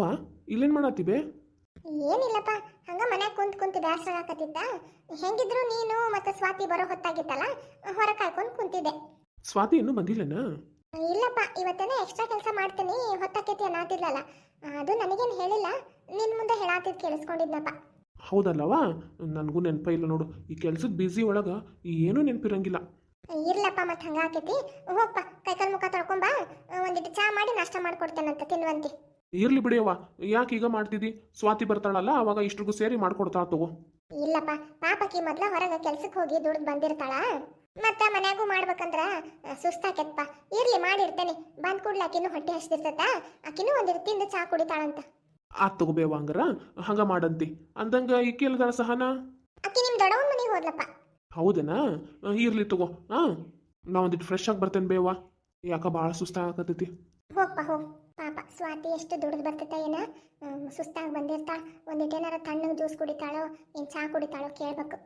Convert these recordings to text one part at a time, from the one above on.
ವಾ ಇಲ್ಲೇನು ಮಾಡತ್ತಿಬೆ ಏನಿಲ್ಲಪ್ಪ ಹಂಗ ಮನೆ ಕುಂತ್ ಕುಂತು ಬೇಸರ ಆಗತ್ತಿದ್ದ ಹೆಂಗಿದ್ರು ನೀನು ಮತ್ತೆ ಸ್ವಾತಿ ಬರೋ ಹೊತ್ತಾಗಿತ್ತಲ್ಲ ಹೊರ ಕಾಯ್ಕೊಂಡು ಕುಂತಿದ್ದೆ. ಸ್ವಾತಿ ಇನ್ನೂ ಬಂದಿಲ್ಲನ? ಇಲ್ಲಪ್ಪ ಇವತ್ತೇನೆ ಎಕ್ಸ್ಟ್ರಾ ಕೆಲಸ ಮಾಡ್ತೀನಿ ಹೊತ್ತಾಕೈತಿ ಅನ್ನತಿದ್ಲಲ್ಲ. ಅದು ನನಗೇನು ಹೇಳಿಲ್ಲ ನಿನ್ ಮುಂದೆ ಹೇಳಾತಿದ್ ಕೇಳಿಸ್ಕೊಂಡಿದ್ನಪ್ಪ. ಹೌದಲ್ಲವಾ? ನನಗೂ ನೆನಪ ಇಲ್ಲ ನೋಡು ಈ ಕೆಲ್ಸದ ಬ್ಯುಸಿ ಒಳಗೆ ಏನೂ ನೆನಪಿರಂಗಿಲ್ಲ. ಇರ್ಲಪ್ಪ ಮತ್ತೆ ಹಂಗಾಕೈತಿ. ಹೋಗ್ಪ ಕೈಕಾಲ್ ಮುಖ ತೊಳ್ಕೊಂಬ ಒಂದಿಟ್ಟು ಚಾ ಮಾಡಿ ನಾಷ್ಟ ಮಾಡ್ಕೊಡ್ತೇನಂತ ತಿನ್ವಂತಿ ಇರ್ಲಿ ಬಿಡಿಯವ್ವ ಯಾಕೆ ಈಗ ಮಾಡ್ತಿದ್ದಿ ಸ್ವಾತಿ ಬರ್ತಾಳಲ್ಲ ಅವಾಗ ಇಷ್ಟ್ರಿಗೂ ಸೇರಿ ಮಾಡ್ಕೊಡ್ತಾ ತಗೋ. ಇಲ್ಲಪ್ಪ ಪಾಪಕಿ ಮೊದ್ಲ ಹೊರಗೆ ಕೆಲ್ಸಕ್ಕೆ ಹೋಗಿ ದುಡ್ದು ಬಂದಿರ್ತಾಳ. ಮತ್ತ ಮನ್ಯಾಗೂ ಮಾಡ್ಬೇಕಂದ್ರ ಸುಸ್ತಾಕೆತ್ಪ ಇರ್ಲಿ ಮಾಡಿರ್ತೇನೆ. ಬಂದ್ ಕೂಡ್ಲ ಆಕಿನೂ ಹೊಟ್ಟೆ ಹಸ್ದಿರ್ತೈತ. ಆಕಿನೂ ಒಂದಿರು ತಿಂದು ಚಾ ಕುಡಿತಾಳಂತ. ಆತ್ ತಗೋಬೇವ ಹಂಗಾರ ಹಂಗ ಮಾಡಂತಿ. ಅಂದಂಗ ಈ ಸಹನ? ಅಕ್ಕಿ ನಿಮ್ ದೊಡ್ಡವನ್ ಮನೆಗೆ ಹೋದ್ಲಪ್ಪ. ಹೌದನಾ? ಇರ್ಲಿ ತಗೋ ಹಾ ನಾ ಒಂದಿಟ್ಟು ಫ್ರೆಶ್ ಆಗಿ ಬರ್ತೇನೆ ಬೇವಾ. ಯಾಕ ಭಾಳ ಸುಸ್ತಾಗತೈತಿ ಹೋಗ್ಪ ಹೋಗ್. ಪಾಪ ಸ್ವಾತಿ ಎಷ್ಟು ದುಡ್ದು ಬರ್ತೈತ ಏನ? ಸುಸ್ತಾಗಿ ಬಂದಿರ್ತಾ ಒಂದಿಟ್ಟು ಏನಾರ ತಣ್ಣಗೆ ಜ್ಯೂಸ್ ಕುಡಿತಾಳೋ ಏನು ಚಹಾ ಕುಡಿತಾಳೋ ಕೇಳ್ಬೇಕು.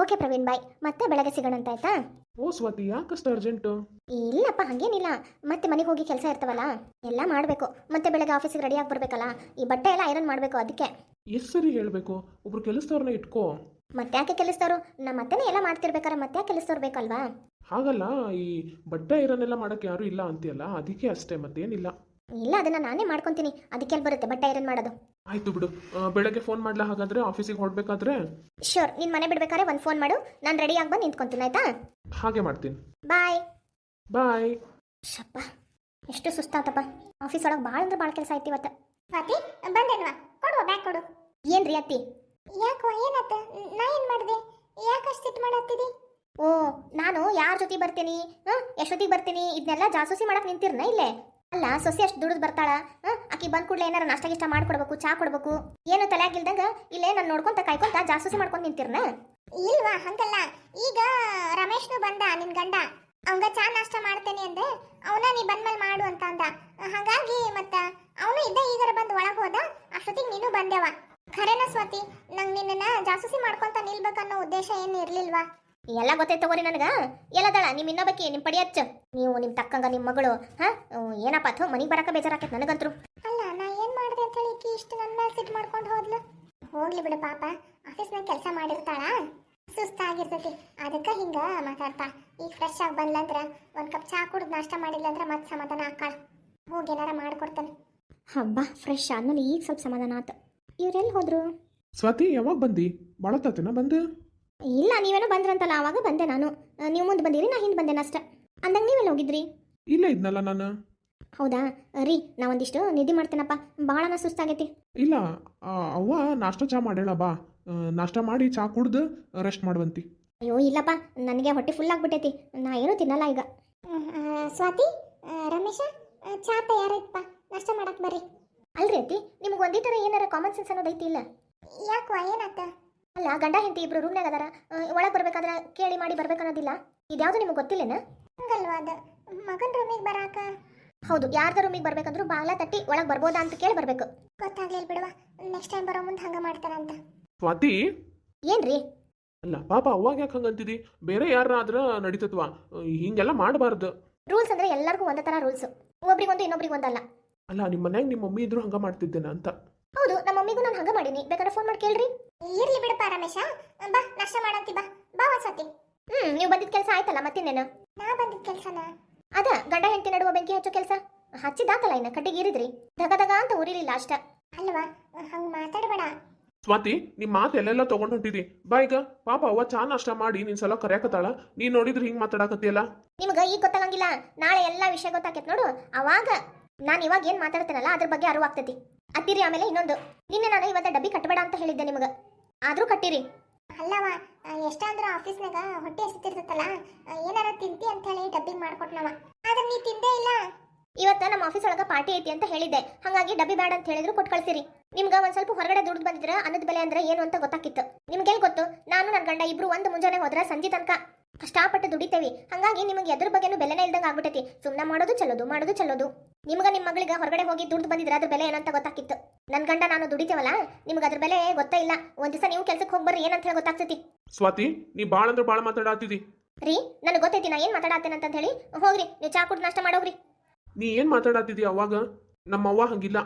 ಓಕೆ ಪ್ರವೀಣ್ ಬಾಯ್ ಮತ್ತೆ ಬೆಳಗ್ಗೆ ಸಿಗೋಣಂತ ಆಯ್ತಾ? ಓ ಸ್ವಾತಿ ಯಾಕಷ್ಟು ಅರ್ಜೆಂಟು? ಇಲ್ಲಪ್ಪ ಹಂಗೇನಿಲ್ಲ. ಮತ್ತೆ ಮನೆಗೆ ಹೋಗಿ ಕೆಲಸ ಇರ್ತವಲ್ಲ? ಎಲ್ಲ ಮಾಡಬೇಕು. ಮತ್ತೆ ಬೆಳಗ್ಗೆ ಆಫೀಸಿಗೆ ರೆಡಿಯಾಗಿ ಬರಬೇಕಲ್ಲ? ಈ ಬಟ್ಟೆ ಎಲ್ಲ ಐರನ್ ಮಾಡಬೇಕು ಅದಕ್ಕೆ. ಎಷ್ಟು ಸರಿ ಹೇಳಬೇಕು? ಒಬ್ರು ಕೆಲಸದವ್ರನ್ನ ಇಟ್ಕೋ. ಮತ್ತೆ ಯಾಕೆ ಕೆಲಸದವರು? ನಮ್ಮ ಅತ್ತೆನೇ ಎಲ್ಲ ಮಾಡ್ತಿರ್ಬೇಕಾರೆ ಮತ್ತೆ ಯಾಕೆ ಕೆಲಸದವ್ರು ಬೇಕಲ್ವಾ? ಹಾಗಲ್ಲ ಈ ಬಟ್ಟೆ ಐರನ್ನೆಲ್ಲ ಮಾಡಕ್ಕೆ ಯಾರು ಇಲ್ಲ ಅಂತೀಯಲ್ಲ ಅದಕ್ಕೆ ಅಷ್ಟೇ ಮತ್ತೇನಿಲ್ಲ. ಇಲ್ಲ ಅದನ್ನ ನಾನೇ ಮಾಡ್ಕೊಂತೀನಿ. ಅದಕ್ಕೆ ಎಲ್ಲಿ ಬರುತ್ತೆ ಬಟ್ಟೆ ಐರನ್ ಮಾಡೋದು? ಆಯ್ತು ಬಿಡು. ಆ, ಬೆಳಗ್ಗೆ ಫೋನ್ ಮಾಡ್ಲಾ ಹಾಗಾದ್ರೆ ಆಫೀಸಿಗೆ ಹೊರಡ್ಬೇಕಾದ್ರೆ? ಶೋರ್ ನೀನು ಮನೆ ಬಿಡ್ಬೇಕಾದ್ರೆ ಒಂದು ಫೋನ್ ಮಾಡು. ನಾನು ರೆಡಿಯಾಗಿ ಬಂದು ನಿಂತ್ಕೊಂತೀನಿ ಆಯ್ತಾ? ಹಾಗೆ ಮಾಡ್ತೀನಿ. ಬಾಯ್ ಬಾಯ್ ಶಪ್ಪ ಎಷ್ಟು ಸುಸ್ತಾತಪ್ಪ. ಆಫೀಸ್ ಒಳಗೆ ಭಾಳ ಅಂದ್ರೆ ಭಾಳ ಕೆಲಸ ಆಯ್ತು ಇವತ್ತು. ಸ್ವಾತಿ ಬಂದೇನ್ವಾ? ಕೊಡುವ ಬ್ಯಾಗ್ ಕೊಡು. ಏನ್ರಿ ಅತ್ತಿ? ಯಾಕೋ ಏನಾತ ನಾ ಏನು ಮಾಡಿದೆ? ಯಾಕಷ್ಟು ಸಿಟ್ಟು ಮಾಡತ್ತಿದಿ? ಓ ನಾನು ಯಾರ ಜೊತೆ ಬರ್ತೀನಿ? ಹಾಂ ಎಷ್ಟೊತ್ತಿಗೆ ಬರ್ತೀನಿ? ಇದನ್ನೆಲ್ಲ ಜಾಸೂಸಿ ಮಾಡಕ್ಕೆ ನಿಂತಿರ್ನ ಇಲ್ಲೇ? ಅಲ್ಲ, ಸೊಸೆ ಅಷ್ಟು ದುಡಿದು ಬರ್ತಾಳ? ಆಕಿ ಬಂದ್ ಕೂಡಲೇ ಏನಾರ ನಾಷ್ಟ ಗಿಷ್ಟ ಮಾಡ್ಕೊಡ್ಬೇಕು, ಚಾ ಕೊಡ್ಬೇಕು? ಏನು ತಲೆಯಾಗಿಲ್ದಂಗ ಇಲ್ಲೇ ನಾನು ನೋಡ್ಕೊಂತ ಕಾಯ್ಕೊಂತ ಜಾಸೂಸಿ ಮಾಡ್ಕೊಂಡ್ ನಿಂತಿರ್ನ? ಇಲ್ವಾ, ಹಂಗಲ್ಲ. ಈಗ ರಮೇಶ್ನು ಬಂದ, ನಿನ್ ಗಂಡ. ಅವಂಗ ಚಾ ನಾಷ್ಟ ಮಾಡ್ತೇನೆ ಅಂದೆ. ಅವನ ನೀ ಬಂದ್ಮೇಲೆ ಮಾಡು ಅಂತ ಅಂದ. ಹಾಗಾಗಿ ಮತ್ತ ಅವನು ಇದ್ದ ಈಗರ ಬಂದು ಒಳಗೆ ಹೋದ. ಅಷ್ಟೊತ್ತಿಗೆ ನೀನು ಬಂದೆವ. ಖರೇನ ಸ್ವಾತಿ? ನಂಗೆ ನಿನ್ನ ಜಾಸೂಸಿ ಮಾಡ್ಕೊಂತ ನಿಲ್ಬೇಕನ್ನೋ ಉದ್ದೇಶ ಏನು ಇರ್ಲಿಲ್ವಾ? ಎಲ್ಲ ಗೊತ್ತೈತೆ ತಗೋರಿ ನನಗ. ಎಲ್ಲದಳ ನಿಮ್ ಇನ್ನೊಬ್ಬಕಿ ನಿಮ್ ಪಡಿ ಹಚ್ಚ ನೀವು ನಿಮ್ ತಕ್ಕಂಗ ನಿಮ್ ಮಗಳು ಹಾ? ಏನಪ್ಪ ಅಥೋ ಮನಿಗ್ ಬರಕ ಬೇಜಾರಾಕೈತೆ ನನಗಂತ್ರು. ಅಲ್ಲ ನಾ ಏನ್ ಮಾಡಿದೆ ಅಂತ ಹೇಳಿ ಈಕಿ ಇಷ್ಟು ನನ್ನ ಮೇಲೆ ಸಿಟ್ಟು ಮಾಡ್ಕೊಂಡು ಹೋದ್ಲು. ಹೋಗ್ಲಿ ಬಿಡು ಪಾಪ ಆಫೀಸ್ನಾಗ ಕೆಲಸ ಮಾಡಿರ್ತಾಳ. ಸುಸ್ತಾಗಿರ್ತೈತಿ ಅದಕ್ಕೆ ಹಿಂಗ ಮಾತಾಡ್ತಾ. ಈಗ ಫ್ರೆಶ್ ಆಗಿ ಬಂದ್ಲಂದ್ರ ಒಂದ್ ಕಪ್ ಚಾ ಕುಡ್ದು ನಾಷ್ಟ ಅಂದ್ರೆ ಮತ್ತೆ ಸಮಾಧಾನ ಹಾಕಾಳ ಹೋಗಿ ಏನಾರ ಮಾಡ್ಕೊಡ್ತಾನೆ. ಹಬ್ಬ ಫ್ರೆಶ್ ಆದ್ಮೇಲೆ ಈಗ ಸ್ವಲ್ಪ ಸಮಾಧಾನ ಆತು. ಇವ್ರೆಲ್ಲಿ ಹೋದ್ರು? ಸ್ವಾತಿ ಯಾವಾಗ ಬಂದಿ? ಭಾಳ ತಾತೇನ ಬಂದು? ಇಲ್ಲ ನೀವೇನೋ ಬಂದ್ರಂತಲ್ಲ ಆವಾಗ ಬಂದೆ ನಾನು. ನೀವು ಮುಂದೆ ಬಂದಿರಿ ನಾ ಹಿಂದೆ ಬಂದೆ ಅಷ್ಟೇ. ಅಂದಂಗೆ ನೀವೆಲ್ಲ ಹೋಗಿದ್ರಿ? ಇಲ್ಲ ಇದ್ನಲ್ಲ ನಾನು. ಹೌದಾ? ರೀ ನಾ ಒಂದಿಷ್ಟು ನಿಧಿ ಮಾಡ್ತೇನಪ್ಪ. ಭಾಳ ಸುಸ್ತಾಗೈತಿ. ಇಲ್ಲ ಆ, ಅವ್ವ ನಾಷ್ಟ ಚಾ ಮಾಡ್ಯಾಳ ಬಾ. ಆ, ನಾಷ್ಟ ಮಾಡಿ ಚಾ ಕುಡ್ದು ರೆಸ್ಟ್ ಮಾಡುವಂತಿ. ಅಯ್ಯೋ ಇಲ್ಲಪ್ಪ ನನಗೆ ಹೊಟ್ಟೆ ಫುಲ್ ಆಗ್ಬಿಟ್ಟೈತಿ. ನಾ ಏನೂ ತಿನ್ನಲ್ಲ ಈಗ. ಸ್ವಾತಿ ರಮೇಶ ಚಾ ತಯಾರೈತಪ್ಪ ನಾಷ್ಟ ಮಾಡಕ್ ಬರ್ರಿ. ಅಲ್ರಿ ಅತ್ತಿ ನಿಮ್ಗೆ ಥರ ಏನಾರ ಕಾಮನ್ ಸೆನ್ಸ್ ಅನ್ನೋದೈತಿ ಇಲ್ಲ? ಯಾಕೋ ಏನಾತ? ಅಲ್ಲ ಗಂಡ ಹೆಂಡತಿ ಇಬ್ರು ರೂಮ್ನಾಗ ಅದಾರ ಒಳಗೆ ಬರ್ಬೇಕಾದ್ರ ಕೇಳಿ ಮಾಡಿ ಬರ್ಬೇಕನ್ನೋದಿಲ್ಲ? ಇದ್ಯಾವುದು ನಿಮ್ಗೆ ಗೊತ್ತಿಲ್ಲೇನ? ಹಂಗಲ್ವಾ ಅದು? ಮಗನ ರೂಮಿಗೆ ಬರಾಕ? ಹೌದು ಯಾರ್ದ ರೂಮಿಗೆ ಬರ್ಬೇಕಂದ್ರೂ ಬಾಗ್ಲ ತಟ್ಟಿ ಒಳಗೆ ಬರ್ಬೋದಾ ಅಂತ ಕೇಳಿ ಬರ್ಬೇಕು. ಗೊತ್ತಾಗ್ಲಿಲ್ಲ ಬಿಡುವ ನೆಕ್ಸ್ಟ್ ಟೈಮ್ ಬರೋ ಮುಂದೆ ಹಂಗ ಮಾಡ್ತಾರಂತ. ಸ್ವಾತಿ? ಏನ್ರಿ? ಅಲ್ಲ ಪಾಪ ಅವಾಗ ಯಾಕೆ ಹಂಗಂತಿದಿ ಬೇರೆ ಯಾರಾದ್ರ ನಡೀತತ್ವಾ ಹಿಂಗೆಲ್ಲ ಮಾಡಬಾರ್ದು. ರೂಲ್ಸ್ ಅಂದ್ರೆ ಎಲ್ಲರಿಗೂ ಒಂದೇ ತರ ರೂಲ್ಸ್. ಒಬ್ರಿಗೊಂದು ಇನ್ನೊಬ್ರಿಗೆ ಒಂದಲ್ಲ. ಅಲ್ಲ ನಿಮ್ಮ ಮನ್ಯಾಗ ನಿಮ್ಮ ಮಮ್ಮಿ ಇದ್ರು ಹಂಗ ಮಾಡ್ತಿದ್ದೇನೆ ಅಂತ ಹೌದು ನಮ್ಮ ಮಮ್ಮಿಗೂ ನಾನು ಹಂಗ ಮಾಡೀನಿ. ಬೇಕಾದ್ರೆ ಫೋನ್ ಮಾಡಿ ಕೇಳ್ರಿ. ಇರ್ಲಿ ಬಿಡಪ್ಪ ರಮೇಶ. ಬಾ ನಾಷ್ಟ ಮಾಡಂತಿ ಬಾ. ಬಾ ಒಂದ್ಸತಿ ಹ್ಮ್ ನೀವು ಬಂದಿದ್ ಕೆಲಸ ಆಯ್ತಲ್ಲ ಮತ್ತಿನ್ನೇನು? ನಾ ಬಂದಿದ್ ಕೆಲಸನ? ಅದ ಗಂಡ ಹೆಂಡತಿ ನಡುವ ಬೆಂಕಿ ಹಚ್ಚೋ ಕೆಲಸ? ಹಚ್ಚಿದಾತಲ್ಲ ಇನ್ನ ಕಟ್ಟಿಗೆ ಇರಿದ್ರಿ. ದಗ ದಗ ಅಂತ ಉರಿಲಿಲ್ಲ ಅಷ್ಟ. ಅಲ್ವಾ? ಹಂಗ ಮಾತಾಡಬೇಡ. ಸ್ವಾತಿ ನಿಮ್ಮ ಮಾತು ಎಲ್ಲೆಲ್ಲ ತಗೊಂಡ್ ಹೊಂಟಿದಿ. ಬಾ ಈಗ. ಪಾಪ ಅವ್ವ ಚಾ ನಾಷ್ಟ ಮಾಡಿ ನಿನ್ ಸಲ ಕರ್ಯಾಕತ್ತಾಳ. ನೀ ನೋಡಿದ್ರೆ ಹಿಂಗ್ ಮಾತಾಡಕತ್ತಿಯಲ್ಲ? ನಿಮ್ಗ ಈಗ ಗೊತ್ತಾಗಂಗಿಲ್ಲ. ನಾಳೆ ಎಲ್ಲಾ ವಿಷಯ ಗೊತ್ತಾಕೈತ್ ನೋಡು. ಅವಾಗ ನಾನು ಇವಾಗ ಏನ್ ಮಾತಾಡ್ತೇನಲ್ಲ ಅದ್ರ ಬಗ್ಗೆ ಅರಿವಾಗ್ತೈತಿ. ಅತ್ತಿರಿ ಆಮೇಲೆ ಇನ್ನೊಂದು. ನಿನ್ನೆ ನಾನು ಇವತ್ತ ಡಬ್ಬಿ ಕಟ್ಟಬೇಡ ಅಂತ ಹೇಳಿದ್ದೆ ನಿಮ್ಗ. ಆದ್ರೂ ಕಟ್ಟಿರಿ. ಅಲ್ಲವ ಎಷ್ಟಾದ್ರೂ ಆಫೀಸ್ನಾಗ ಹೊಟ್ಟೆ ಹಸಿತಿರ್ತೈತಲ್ಲ ಏನಾರ ತಿಂತಿ ಅಂತ ಹೇಳಿ ಡಬ್ಬಿಗೆ ಮಾಡ್ಕೊಟ್ನವ. ಆದ್ರೆ ನೀ ತಿಂದೇ ಇಲ್ಲ. ಇವತ್ತ ನಮ್ಮ ಆಫೀಸ್ ಒಳಗ ಪಾರ್ಟಿ ಐತಿ ಅಂತ ಹೇಳಿದ್ದೆ. ಹಾಗಾಗಿ ಡಬ್ಬಿ ಬೇಡ ಅಂತ ಹೇಳಿದ್ರು ಕೊಟ್ಟು ಕಳ್ಸಿರಿ. ನಿಮ್ಗೆ ಒಂದ್ ಸ್ವಲ್ಪ ಹೊರಗಡೆ ದುಡ್ಡು ಬಂದಿದ್ರೆ ಅನ್ನದ ಬೆಲೆ ಅಂದ್ರೆ ಏನು ಅಂತ ಗೊತ್ತಾಕಿತ್ತು ನಿಮ್ಗೆ ಗೊತ್ತು, ನಾನು ನನ್ನ ಗಂಡ ಇಬ್ರು ಒಂದು ಮುಂಜಾನೆ ಹೋದ್ರೆ ಸಂಜೆ ತನಕ ಕಷ್ಟಪಟ್ಟು ದುಡಿತೇವೆ. ಹಂಗಾಗಿ ನಿಮಗೆ ಎದ್ರ ಬಗ್ಗೆನೂ ಬೆಲೆನೇ ಇಲ್ದಂಗ ಆಗ್ಬಿಟ್ಟೈತಿ ಸುಮ್ಮನೆ ಮಾಡೋದು ಚಲೋದು ಮಾಡೋದು ಚಲೋದು. ನಿಮಗೆ ನಿಮ್ಮ ಮಗಳಿಗೆ ಹೊರಗಡೆ ಹೋಗಿ ದುಡ್ಡು ಬಂದಿದ್ರೆ ಅದ್ರ ಬೆಲೆ ಏನಂತ ಗೊತ್ತಾಕಿತ್ತು ನನ್ನ ಗಂಡ ನಾನು ದುಡಿತೇವಲ್ಲ ನಿಮ್ಗೆ ಅದ್ರ ಬೆಲೆ ಗೊತ್ತೇ ಇಲ್ಲ. ಒಂದ್ ದಿವಸ ನೀವು ಕೆಲ್ಸಕ್ಕೆ ಹೋಗಿ ಬರ್ರಿ ಏನಂತ ಹೇಳಿ ಗೊತ್ತಾಗ್ತೈತಿ. ಸ್ವಾತಿ ನೀ ಬಾಳ ಅಂದ್ರೆ ಬಾಳ ಮಾತಾಡತ್ತಿದಿ ರೀ ನನಗೆ ಗೊತ್ತೈತಿ ನಾ ಏನ್ ಅಂತ ಹೇಳಿ. ಹೋಗ್ರಿ ನೀವು ಚಾ ಕುಡ್ದು ನಾಷ್ಟ ಮಾಡೋಗ್ರಿ. ನೀ ಏನ್ ಮಾತಾಡತ್ತಿದಿ ಅವಾಗ? ನಮ್ಮ ಅವ್ವ ಹಂಗಿಲ್ಲ.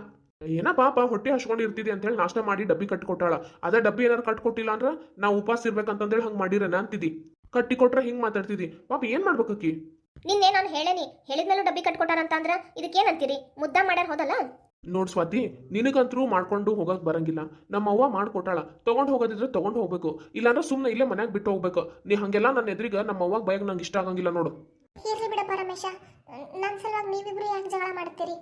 ಏನ ಪಾಪ ಹೊಟ್ಟೆ ಹಚ್ಕೊಂಡು ಇರ್ತಿದೆ ಅಂತ ಹೇಳಿ ನಾಷ್ಟ ಮಾಡಿ ಡಬ್ಬಿ ಕಟ್ಕೊಟ್ಟಾಳ. ಅದ ಡಬ್ಬಿ ಏನಾರು ಕಟ್ಕೊಟ್ಟಿಲ್ಲ ಕೊಟ್ಟಿಲ್ಲ ನಾವು ನಾ ಉಪವಾಸ ಇರ್ಬೇಕಂತಂದೇಳಿ ಹಂಗೆ ಮಾಡಿರೇನ ಅಂತಿದ್ದಿ ಕಟ್ಟಿ ಕೊಟ್ರೆ ಹಿಂಗೆ ಮಾತಾಡ್ತಿದ್ದಿ. ಪಾಪ ಏನ್ ಮಾಡ್ಬೇಕಕ್ಕಿ ನಿನ್ನೆ ನಾನು ಹೇಳೇನಿ ಹೇಳಿದ್ಮೇಲೂ ಡಬ್ಬಿ ಕಟ್ಕೊಟ್ಟಾರ ಅಂತ ಅಂದ್ರ ಇದಕ್ಕೇನಂತೀರಿ ಮುದ್ದ ಮಾಡ್ಯಾರ ಹೋದಲ್ಲ? ನೋಡ್ ಸ್ವಾತಿ ನಿನಗಂತರೂ ಮಾಡ್ಕೊಂಡು ಹೋಗಕ್ ಬರಂಗಿಲ್ಲ. ನಮ್ಮ ಅವ್ವ ಮಾಡ್ಕೊಟ್ಟಾಳ. ತಗೊಂಡ್ ಹೋಗೋದಿದ್ರೆ ತಗೊಂಡ್ ಹೋಗ್ಬೇಕು. ಇಲ್ಲಾಂದ್ರೆ ಸುಮ್ಮನೆ ಇಲ್ಲೇ ಮನ್ಯಾಗ ಬಿಟ್ಟು ಹೋಗ್ಬೇಕು. ನೀ ಹಂಗೆಲ್ಲ ನನ್ನ ಎದುರಿಗೆ ನಮ್ಮ ಅವ್ವಾಗ ಬಯಕ್ ನಂಗೆ ಇಷ್ಟ ಆಗಂಗಿಲ್ಲ ನೋಡು. ಇರ್ಲಿ ಬಿಡಪ್ಪ ರಮೇಶ ನನ್ನ ಸಲುವಾಗಿ ನೀವಿಬ್ರು ಯಾಕೆ ಜಗಳ ಮಾಡ್ತೀರಿ?